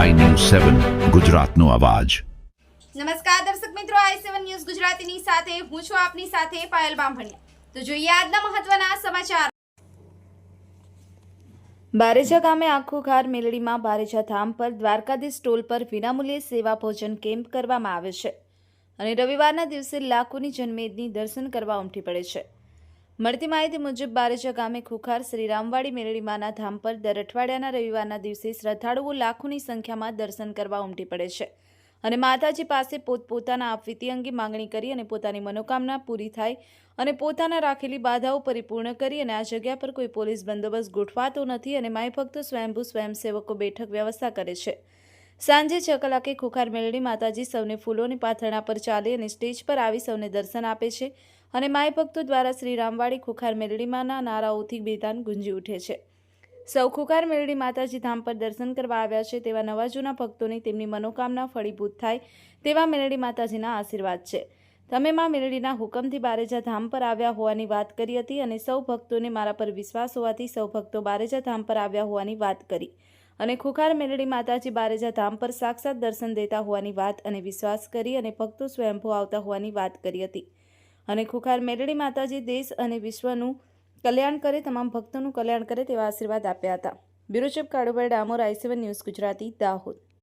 સેવન ગુજરાતનો અવાજ. નમસ્કાર દર્શક મિત્રો આઈ સેવન ન્યૂઝ ગુજરાતીની સાથે હું છું આપની સાથે પાયલ બામભણિયા. તો જોઈએ આજના મહત્વના સમાચાર. બારેજા ગામે આખું ખાર મેલડીમાં બારેજા ધામ પર દ્વારકાધીશ ટોલ પર વિનામૂલ્યે સેવા ભોજન કેમ્પ કરવામાં આવે છે. અને રવિવારના દિવસે લાખોની જનમેદની દર્શન કરવા ઉમટી પડે છે. મળતી માહિતી મુજબ બારેજા ગામે ખુખાર શ્રી રામવાડી મેરડીમાના ધામ પર દર અઠવાડિયાના રવિવારના દિવસે શ્રદ્ધાળુઓ લાખોની સંખ્યામાં દર્શન કરવા ઉમટી પડે છે. અને માતાજી પાસે પોતપોતાના આપવીતી અંગે માંગણી કરી અને પોતાની મનોકામના પૂરી થાય અને પોતાના રાખેલી બાધાઓ પરિપૂર્ણ કરી અને આ જગ્યા પર કોઈ પોલીસ બંદોબસ્ત ગોઠવાતો નથી અને માય ફક્ત સ્વયંભૂ સ્વયંસેવકો બેઠક વ્યવસ્થા કરે છે. સાંજે છ કલાકે ખુખાર મેળડી માતાજી સૌને ફૂલોની પાથરણા પર ચાલે અને સ્ટેજ પર આવી સૌને દર્શન આપે છે. અને માય ભક્તો દ્વારા શ્રી રામવાડી ખુખાર મેલડીમાંના નારાઓથી બેતાન ગુંજી ઉઠે છે. સૌ ખુખાર મેલડી માતાજી ધામ પર દર્શન કરવા આવ્યા છે તેવા નવા જૂના ભક્તોની તેમની મનોકામના ફળીભૂત થાય તેવા મેલડી માતાજીના આશીર્વાદ છે. તમે માં મેલડીના હુકમથી બારેજા ધામ પર આવ્યા હોવાની વાત કરી હતી અને સૌ ભક્તોને મારા પર વિશ્વાસ હોવાથી સૌ ભક્તો બારેજા ધામ પર આવ્યા હોવાની વાત કરી. અને ખુખાર મેલડી માતાજી બારેજા ધામ પર સાક્ષાત દર્શન દેતા હોવાની વાત અને વિશ્વાસ કરી અને ભક્તો સ્વયંભૂ આવતા હોવાની વાત કરી હતી. અને ખુખાર મેલડી માતાજી દેશ અને વિશ્વનું કલ્યાણ કરે, તમામ ભક્તોનું કલ્યાણ કરે તેવા આશીર્વાદ આપ્યા હતા. Bureau chief Kalubhai Damor, I news Gujarati, Dahod.